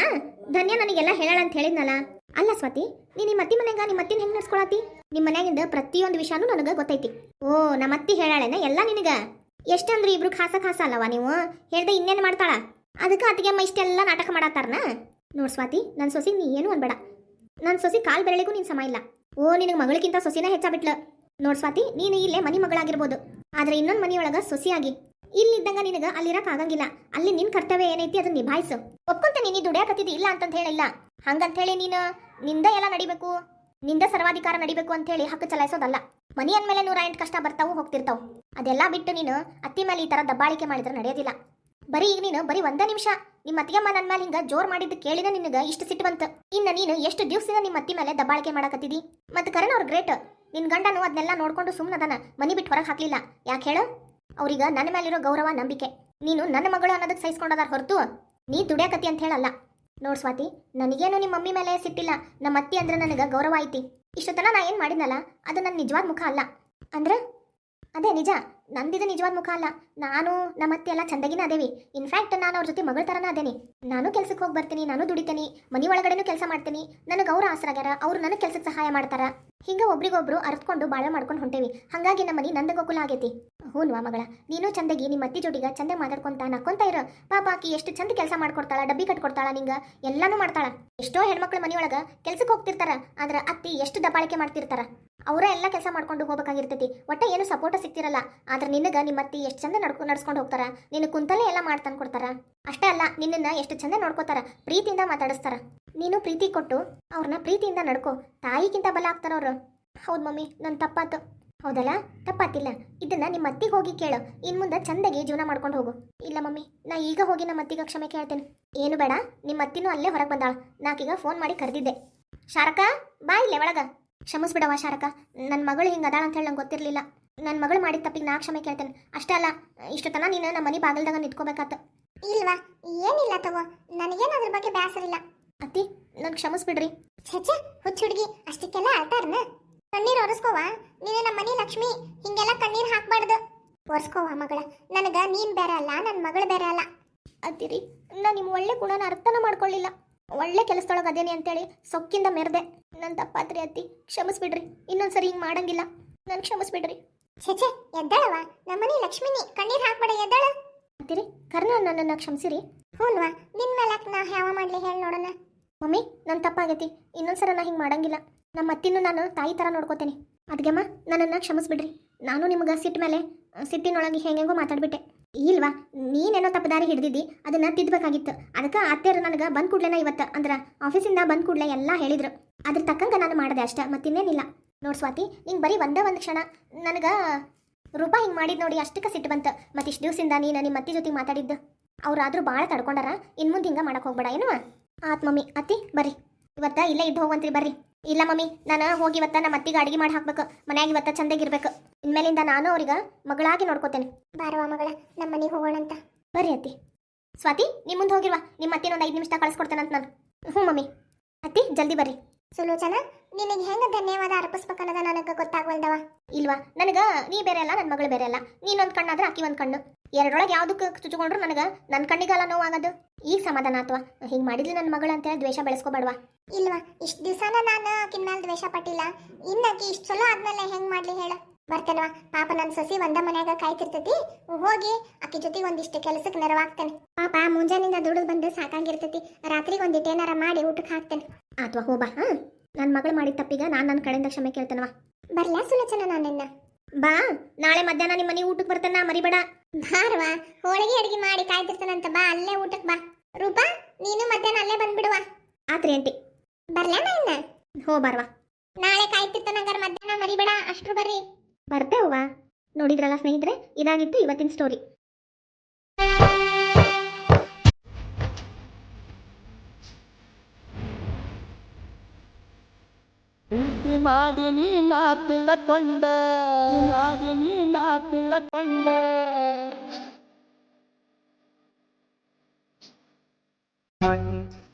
ಧನ್ಯ ನನಗೆಲ್ಲ ಹೇಳಾಳ ಅಂತ ಹೇಳಿದ್ನಲ್ಲ. ಅಲ್ಲ ಸ್ವಾತಿ ನೀ ನಿಮ್ಮ ಅತ್ತಿ ಮನೆಗ ನಿಮ್ಮ ಅತ್ತಿನ ಹೆಂಗ್ ನಡ್ಸ್ಕೊಳತಿ ನಿಮ್ಮ ಮನ್ಯಾಗಿಂದ ಪ್ರತಿಯೊಂದು ವಿಷಯನೂ ನನಗೆ ಗೊತ್ತೈತಿ. ಓ, ನಮ್ಮ ಅತ್ತಿ ಹೇಳಾಳೆನ ಎಲ್ಲ ನಿನಗ? ಎಷ್ಟಂದ್ರೆ ಇಬ್ರು ಖಾಸ ಖಾಸ ಅಲ್ಲವ ನೀವು? ಹೇಳ್ದೆ ಇನ್ನೇನು ಮಾಡ್ತಾಳ? ಅದಕ್ಕೆ ಅತ್ತಿಗೆಮ್ಮ ಇಷ್ಟೆಲ್ಲ ನಾಟಕ ಮಾಡತ್ತಾರನ? ನೋಡ್ ಸ್ವಾತಿ ನನ್ನ ಸೊಸಿ ನೀ ಏನು ಅನ್ಬೇಡ. ನನ್ನ ಸೊಸಿ ಕಾಲ್ ಬೆರಳಿಗೂ ನಿನ್ ಸಮ ಇಲ್ಲ. ಓ, ನಿನಗೆ ಮಗಳಿಗಿಂತ ಸೊಸಿನ ಹೆಚ್ಚಾಬಿಟ್ಲ ನೋಡ್ ಸ್ವಾತಿ, ನೀನು ಇಲ್ಲೇ ಮನಿ ಮಗಳಾಗಿರ್ಬೋದು. ಆದ್ರೆ ಇನ್ನೊಂದು ಮನಿಯೊಳಗ ಸೊಸಿಯಾಗಿ. ಇಲ್ಲಿದ್ದಂಗ ನಿನಗ ಅಲ್ಲಿರಕ್ ಆಗಂಗಿಲ್ಲ. ಅಲ್ಲಿ ನಿನ್ ಕರ್ತವ್ಯ ಏನೈತಿ ಅದನ್ನ ನಿಭಾಯಿಸು. ಒಪ್ಕೊಂತೀನಿ ನೀ ದುಡಿಯಾಕತ್ತಿದ್ದಿ ಇಲ್ಲ ಅಂತಂತ ಹೇಳಿಲ್ಲ. ಹಂಗಂತ ಹೇಳಿ ನೀನು ನಿಂದ ಎಲ್ಲ ನಡಿಬೇಕು? ನಿಂದ ಸರ್ವಾಧಿಕಾರ ನಡಿಬೇಕು ಅಂತ ಹೇಳಿ ಹಕ್ಕು ಚಲಾಯಿಸೋದಲ್ಲ. ಮನಿ ಅಂದ್ಮೇಲೆ ನೂರ ಎಂಟು ಕಷ್ಟ ಬರ್ತಾವು ಹೋಗ್ತಿರ್ತಾವು. ಅದೆಲ್ಲ ಬಿಟ್ಟು ನೀನು ಅತ್ತಿ ಮೇಲೆ ಈ ತರ ದಬ್ಬಾಳಿಕೆ ಮಾಡಿದ್ರೆ ನಡೆಯೋದಿಲ್ಲ. ಬರೀ ಈಗ ನೀನು ಬರೀ ಒಂದೇ ನಿಮಿಷ. ನಿಮ್ಮ ಅತ್ತಿಗೆಮ್ಮ ನನ್ನ ಮೇಲೆ ಹಿಂಗ ಜೋರ್ ಮಾಡಿದ್ದು ಕೇಳಿದ ನಿನಗ ಇಷ್ಟು ಸಿಟ್ಟು ಬಂತು. ಇನ್ನ ನೀನು ಎಷ್ಟು ದಿವ್ಸದಿಂದ ನಿಮ್ಮ ಅತ್ತಿ ಮೇಲೆ ದಬ್ಬಾಳಿಕೆ ಮಾಡಕತ್ತಿದಿ? ಮತ್ತೆ ಕರಣ್ ಅವ್ರ ಗ್ರೇಟ್. ನಿನ್ ಗಂಡನು ಅದನ್ನೆಲ್ಲ ನೋಡ್ಕೊಂಡು ಸುಮ್ಮನದನ ಮನಿ ಬಿಟ್ಟು ಹೊರಗೆ ಹಾಕ್ಲಿಲ್ಲ. ಯಾಕೆ ಹೇಳು? ಅವ್ರೀಗ ನನ್ನ ಮೇಲಿರೋ ಗೌರವ, ನಂಬಿಕೆ. ನೀನು ನನ್ನ ಮಗಳು ಅನ್ನೋದಕ್ಕೆ ಸಹಿಸ್ಕೊಂಡದಾರ ಹೊರತು ನೀ ದುಡಿಯಾಕತಿ ಅಂತ ಹೇಳಲ್ಲ. ನೋಡ್ ಸ್ವಾತಿ, ನನಗೇನು ನಿಮ್ಮ ಮಮ್ಮಿ ಮೇಲೆ ಸಿಟ್ಟಿಲ್ಲ. ನಮ್ಮ ಅತ್ತಿ ಅಂದ್ರೆ ನನಗೆ ಗೌರವ ಐತಿ. ಇಷ್ಟೊತ್ತನ ನಾ ಏನು ಮಾಡಿದ್ನಲ್ಲ, ಅದು ನನ್ನ ನಿಜವಾದ ಮುಖ ಅಲ್ಲ. ಅಂದ್ರೆ? ಅದೇ ನಿಜ, ನಂದಿದು ನಿಜವಾದ ಮುಖ ಅಲ್ಲ. ನಾನು ನಮ್ಮ ಅತ್ತೆ ಎಲ್ಲ ಚಂದಗಿನ ಅದೇವಿ. ಇನ್ಫ್ಯಾಕ್ಟ್ ನಾನು ಅವ್ರ ಜೊತೆ ಮಗಳ ಥರನ ಅದೇನಿ. ನಾನು ಕೆಲ್ಸಕ್ಕೆ ಹೋಗಿ ಬರ್ತೀನಿ, ನಾನು ದುಡಿತೀನಿ, ಮನೆ ಒಳಗಡೆನೂ ಕೆಲಸ ಮಾಡ್ತೀನಿ. ನನಗೆ ಅವ್ರ ಆಸರಾಗ್ಯಾರ ಅವ್ರು ನನಗೆ ಕೆಲಸಕ್ಕೆ ಸಹಾಯ ಮಾಡ್ತಾರ. ಹಿಂಗ ಒಬ್ರಿಗೊಬ್ರು ಅರ್ತ್ಕೊಂಡು ಬಾಳ ಮಾಡ್ಕೊಂಡು ಹೊಂಟೇವಿ. ಹಂಗಾಗಿ ನಮ್ಮ ಮನೆ ನಂದ ಗೋಕುಲ ಆಗೈತಿ. ಹೂನ್ವಾ ಮಗಳ, ನೀನು ಚಂದಗಿ ನಿಮ್ಮ ಅತ್ತಿ ಜೋಡಿಗ ಚಂದ ಮಾತಾಡ್ಕೊಂತ ನಕ್ಕೊಂತ ಇರೋ. ಪಾಪ ಆಕಿ ಎಷ್ಟು ಚಂದ ಕೆಲಸ ಮಾಡ್ಕೊಡ್ತಾಳ, ಡಬ್ಬಿ ಕಟ್ಕೊಡ್ತಾಳ ನಿಂಗ, ಎಲ್ಲಾನು ಮಾಡ್ತಾಳ. ಎಷ್ಟೋ ಹೆಣ್ಮಕ್ಳು ಮನಿಯೊಳಗ ಕೆಲ್ಸಕ್ಕೆ ಹೋಗ್ತಿರ್ತಾರ, ಆದ್ರ ಅತ್ತಿ ಎಷ್ಟು ದಬ್ಬಾಳಿಕೆ ಮಾಡ್ತಿರ್ತಾರ. ಅವರ ಎಲ್ಲ ಕೆಲಸ ಮಾಡ್ಕೊಂಡು ಹೋಗಬೇಕಾಗಿರ್ತೈತಿ. ಒಟ್ಟ ಏನು ಸಪೋರ್ಟ್ ಸಿಗ್ತಿರಲ್ಲ. ಆದ್ರೆ ನಿನಗ ನಿಮ್ಮ ಅತ್ತಿ ಎಷ್ಟು ಚಂದ ನಡ್ಕೊ ನಡ್ಸ್ಕೊಂಡು ಹೋಗ್ತಾರ. ನಿನ್ನ ಕುಂತಲೇ ಎಲ್ಲ ಮಾಡ್ತಾನೆ ಕೊಡ್ತಾರ ಅಷ್ಟೇ ಅಲ್ಲ, ನಿನ್ನನ್ನ ಎಷ್ಟು ಚಂದ ನೋಡ್ಕೋತಾರ. ಪ್ರೀತಿಯಿಂದ ಮಾತಾಡಿಸ್ತಾರ. ನೀನು ಪ್ರೀತಿ ಕೊಟ್ಟು ಅವ್ರನ್ನ ಪ್ರೀತಿಯಿಂದ ನಡ್ಕೋ. ತಾಯಿಗಿಂತ ಬಲ ಆಗ್ತಾರ ಅವ್ರು. ಹೌದು ಮಮ್ಮಿ ನನ್ನ ತಪ್ಪಾತು. ಹೌದಲ್ಲ? ತಪ್ಪಾತಿಲ್ಲ. ಇದನ್ನ ನಿಮ್ಮ ಅತ್ತಿಗೆ ಹೋಗಿ ಕೇಳು. ಇನ್ ಮುಂದೆ ಚಂದಗೆ ಜೀವನ ಮಾಡ್ಕೊಂಡು ಹೋಗು. ಇಲ್ಲ ಮಮ್ಮಿ, ನಾ ಈಗ ಹೋಗಿ ನಮ್ಮ ಅತ್ತಿಗೆ ಕ್ಷಮೆ ಕೇಳ್ತೇನೆ. ಏನು ಬೇಡ ನಿಮ್ಮ ಅತ್ತಿನೂ ಅಲ್ಲೇ ಹೊರಗೆ ಬಂದಾಳ. ನಾಕೀಗ ಫೋನ್ ಮಾಡಿ ಕರೆದಿದ್ದೆ. ಶಾರಕ, ಬಾ ಇಲ್ಲೇ ಒಳಗ. ಕ್ಷಮಿಸ್ಬಿಡವ ಶಾರಕ. ನನ್ನ ಮಗಳು ಹಿಂಗೆ ಅದಾಳ ಅಂತ ಹೇಳಿ ನಂಗೆ ಗೊತ್ತಿರಲಿಲ್ಲ. ನನ್ನ ಮಗಳು ಮಾಡಿದ ತಪ್ಪಿಗೆ ನಾ ಕ್ಷಮೆ ಕೇಳ್ತೇನೆ. ಅಷ್ಟೇ ಅಲ್ಲ ಇಷ್ಟು ತನ ನೀನು ನಮ್ಮ ಮನೆ ಬಾಗಿಲ್ದಾಗ ನಿಂತ್ಕೋಬೇಕಾತ. ಇಲ್ವಾ? ಏನಿಲ್ಲ ತಗೋ. ನನಗೇನು ಅದ್ರ ಬಗ್ಗೆ ಬ್ಯಾಸರಿಲ್ಲ. ಅತ್ತಿ ನನ್ ಕ್ಷಮಿಸ್ಬಿಡ್ರಿ. ಛೆ ಹುಚ್ಚ ಹುಡುಗಿ ಅಷ್ಟಕ್ಕೆಲ್ಲ ಅಳ್ತಾರನ? ಕಣ್ಣೀರ್ ಒರೆಸ್ಕೋವ? ನೀನು ನಮ್ಮ ಮನೆ ಲಕ್ಷ್ಮಿ ಹಿಂಗೆಲ್ಲ ಕಣ್ಣೀರ್ ಹಾಕ್ಬಾರ್ದು. ಒರೆಸ್ಕೋವ ಮಗಳ? ನನಗ ನೀನ್ ಬೇರೆ ಅಲ್ಲ ನನ್ನ ಮಗಳು ಬೇರೆ ಅಲ್ಲ. ಅತ್ತಿರಿ ನಾ ನಿಮ್ಮ ಒಳ್ಳೆ ಗುಣನ ಅರ್ಥನ ಮಾಡ್ಕೊಳ್ಳಿಲ್ಲ. ಒಳ್ಳೆ ಕೆಲಸದೊಳಗೆ ಅದೇನಿ ಅಂತೇಳಿ ಸೊಕ್ಕಿಂದ ಮೆರೆದೆ. ನನ್ನ ತಪ್ಪಾತ್ರಿ ಅತ್ತಿ ಕ್ಷಮಿಸ್ಬಿಡ್ರಿ. ಇನ್ನೊಂದ್ಸರಿ ಹಿಂಗೆ ಮಾಡಂಗಿಲ್ಲ. ನನ್ ಕ್ಷಮಿಸ್ಬಿಡ್ರಿ. ಛೆ ಛೆ ಎದ್ದಾಳವ ನಮ್ಮ ಮನೆ ಲಕ್ಷ್ಮಿನಿ. ಕಣ್ಣೀರ್ ಹಾಕ್ಬೇಡ ಎದ್ದಾಳ. ಅಂತೀರಿ? ಕರ್ನ ನನ್ನನ್ನು ಕ್ಷಮಿಸಿರಿ. ಹ್ಞೂನ್ವಾ ನಿನ್ ಮೇಲಕ್ ನಾ ಯಾವ ಮಾಡ್ಲಿ ಹೇಳಿ ನೋಡೋಣ. ಮಮ್ಮಿ ನನ್ನ ತಪ್ಪಾಗೈತಿ. ಇನ್ನೊಂದ್ಸಲ ನಾ ಹಿಂಗೆ ಮಾಡಂಗಿಲ್ಲ. ನಮ್ಮ ಅತ್ತಿನೂ ನಾನು ತಾಯಿ ಥರ ನೋಡ್ಕೋತೇನೆ. ಅದ್ಗೆಮ್ಮ ನನ್ನನ್ನು ಕ್ಷಮಿಸ್ಬಿಡ್ರಿ. ನಾನು ನಿಮ್ಗೆ ಸಿಟ್ಟ ಮೇಲೆ ಸಿಟ್ಟಿನೊಳಗೆ ಹೆಂಗೆಂಗೋ ಮಾತಾಡ್ಬಿಟ್ಟೆ. ಇಲ್ವಾ ನೀನೇನೋ ತಪ್ಪದಾರಿ ಹಿಡ್ದಿದ್ದಿ ಅದನ್ನ ತಿದ್ದಬೇಕಾಗಿತ್ತು ಅದಕ್ಕೆ ಅತ್ತೆರು ನನಗೆ ಬಂದ್ ಕೂಡ್ಲೇನ ಇವತ್ತು ಅಂದ್ರೆ ಆಫೀಸಿಂದ ಬಂದ್ ಕೂಡ್ಲೆ ಎಲ್ಲ ಹೇಳಿದ್ರು. ಅದ್ರ ತಕ್ಕಂಗ ನಾನು ಮಾಡಿದೆ ಅಷ್ಟೇ ಮತ್ತಿನ್ನೇನಿಲ್ಲ. ನೋಡ್ ಸ್ವಾತಿ ನಿಂಗೆ ಬರೀ ಒಂದೇ ಒಂದು ಕ್ಷಣ. ನನಗೆ ರೂಪಾಯಿ ಹಿಂಗೆ ಮಾಡಿದ್ ನೋಡಿ ಅಷ್ಟಕ್ಕೆ ಸಿಟ್ಟು ಬಂತು. ಮತ್ತೆ ಇಷ್ಟು ದಿವಸದಿಂದ ನೀನು ನಿಮ್ಮ ಅತ್ತಿ ಜೊತೆ ಮಾತಾಡಿದ್ದು. ಅವ್ರಾದ್ರೂ ಭಾಳ ತಡ್ಕೊಂಡಾರ ಇನ್ನು ಮುಂದೆ ಹಿಂಗೆ ಮಾಡಕ್ಕೆ ಹೋಗ್ಬೇಡ ಏನು? ಆತ್ ಮಮ್ಮಿ ಅತ್ತಿ ಬರ್ರಿ. ಇವತ್ತ ಇಲ್ಲೇ ಇದ್ದು ಹೋಗಂತ್ರಿ ಬರ್ರಿ. ಇಲ್ಲ ಮಮ್ಮಿ ನಾನು ಹೋಗಿ ಇವತ್ತ ನಮ್ಮ ಅತ್ತಿಗೆ ಅಡಿಗೆ ಮಾಡಿ ಹಾಕ್ಬೇಕು. ಮನ್ಯಾಗ ಇವತ್ತ ಚಂದಾಗಿರ್ಬೇಕು ಇನ್ಮೇಲಿಂದ ನಾನು ಅವ್ರಿಗೆ ಮಗಳಾಗಿ ನೋಡ್ಕೋತೇನೆ. ಬಾರವ ಮಗಳ ನಮ್ಮ ಮನೆಗೆ ಹೋಗೋಣಂತ. ಬರ್ರಿ ಅತ್ತಿ. ಸ್ವಾತಿ ನಿಮ್ಮ ಮುಂದೆ ಹೋಗಿಲ್ವಾ ನಿಮ್ಮ ಅತ್ತಿನ ಒಂದು ಐದು ನಿಮಿಷ ಕಳಿಸ್ಕೊಡ್ತೇನಂತ ನಾನು. ಹ್ಞೂ ಮಮ್ಮಿ. ಅತ್ತಿ ಜಲ್ದಿ ಬರ್ರಿ. ಸುಲೋಚನ? ನಿನಗೆ ಹೆಂಗ ಧನ್ಯವಾದ ಅರ್ಪಿಸ್ಬೇಕನ್ನೋದ ನನಗೆ ಗೊತ್ತಾಗ್ವಲ್ದವ ಇಲ್ವಾ? ನನಗ ನೀ ಬೇರೆ ಅಲ್ಲ ನನ್ನ ಮಗಳು ಬೇರೆ ಅಲ್ಲ. ನೀನೊಂದ್ ಕಣ್ಣಾದ್ರೆ ಆಕಿ ಒಂದ್ ಕಣ್ಣು. ಎರಡೊಳಗೆ ಯಾವ್ದಕ್ಕೆ ಚುಚ್ಕೊಂಡ್ರು ನನಗ? ನನ್ನ ಕಣ್ಣಿಗಲ್ಲ ನೋವಾಗದು. ಈಗ ಸಮಾಧಾನ ಆತ್ವಾ? ಹಿಂಗ್ ಮಾಡಿದ್ಲು ನನ್ನ ಮಗಳು ಅಂತೇಳಿ ದ್ವೇಷ ಬೆಳೆಸ್ಕೋಬೇಡ್ವಾ? ಇಲ್ವಾ? ಇಷ್ಟ ದಿವಸನ ನಾನು ಆಕಿನ ಮೇಲೆ ದ್ವೇಷ ಪಟ್ಟಿಲ್ಲ. ಇನ್ನಾಕಿ ಇಷ್ಟು ಚಲೋ ಆದ್ಮೇಲೆ ಹೆಂಗ್ ಮಾಡ್ಲಿ ಹೇಳ. ಬರ್ತೇನವಾ ಪಾಪ ನನ್ನ ಸೊಸಿ ಒಂದ ಮನ್ಯಾಗ ಕಾಯ್ತಿರ್ತೈತಿ. ಹೋಗಿ ಆಕಿ ಜೊತೆಗೆ ಒಂದಿಷ್ಟು ಕೆಲಸಕ್ಕೆ ನೆರವಾಗ್ತೇನೆ. ಪಾಪ ಮುಂಜಾನಿಂದ ದುಡಿದು ಬಂದು ಸಾಕಾಗಿರ್ತೈತಿ. ರಾತ್ರಿಗೆ ಒಂದಿಟ್ಟು ಏನಾರ ಮಾಡಿ ಊಟಕ್ಕೆ ಹಾಕ್ತೇನೆ. ಆತ್ವಾ ಹೋಬಾ ಹಾ ನನ್ನ ಮಗಳು ಮಾಡಿದ ತಪ್ಪಿಗ ನಾನು ನನ್ನ ಕಡೆಯಿಂದ ಕ್ಷಮೆ ಕೇಳ್ತೇನವಾ ಬರ್ಲಾ ಸುಲೋಚನ ನಾನೆನ್ನ ಬಾ ನಾಳೆ ಮಧ್ಯಾಹ್ನ ನಿಮ್ಮ ಮನೆ ಊಟಕ್ಕೆ ಬರ್ತೇನ ಮರಿಬೇಡ. ಬಾರ್ವಾ ಹೋಳಿಗೆ ಅಡಿಗೆ ಮಾಡಿ ಕಾಯ್ತಿರ್ತಾನಂತ ಬಾ ಅಲ್ಲೇ ಊಟಕ್ಕೆ ಬಾ. ರೂಪಾ ನೀನು ಮಧ್ಯಾಹ್ನ ಅಲ್ಲೇ ಬಂದ್ಬಿಡುವ. ಆತ್ರಿ ಆಂಟಿ. ಬರ್ಲಾ ನಾನ್ನ ಹೋ ಬಾರ್ವಾ. ನಾಳೆ ಕಾಯ್ತಿರ್ತಾನಂಗಾರ ಮಧ್ಯಾಹ್ನ ಮರಿಬೇಡ ಅಷ್ಟ್ರು ಬರ್ರಿ. ಬರ್ತೇವ್ವಾ ನೋಡಿದ್ರಲ್ಲ ಸ್ನೇಹಿತರೆ ಇದಾಗಿತ್ತು ಇವತ್ತಿನ ಸ್ಟೋರಿ ಮಾದನಿ ನಾಪಿಲ್ಲ ಕೊಂಡ ಮಾದನಿ ನಾಪಿಲ್ಲ ಕೊಂಡ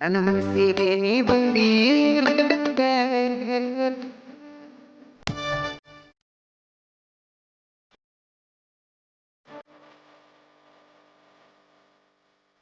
ನನ್ನ ಮನಸ್ಸಿಗೆ ನೀ ಬಂದೀ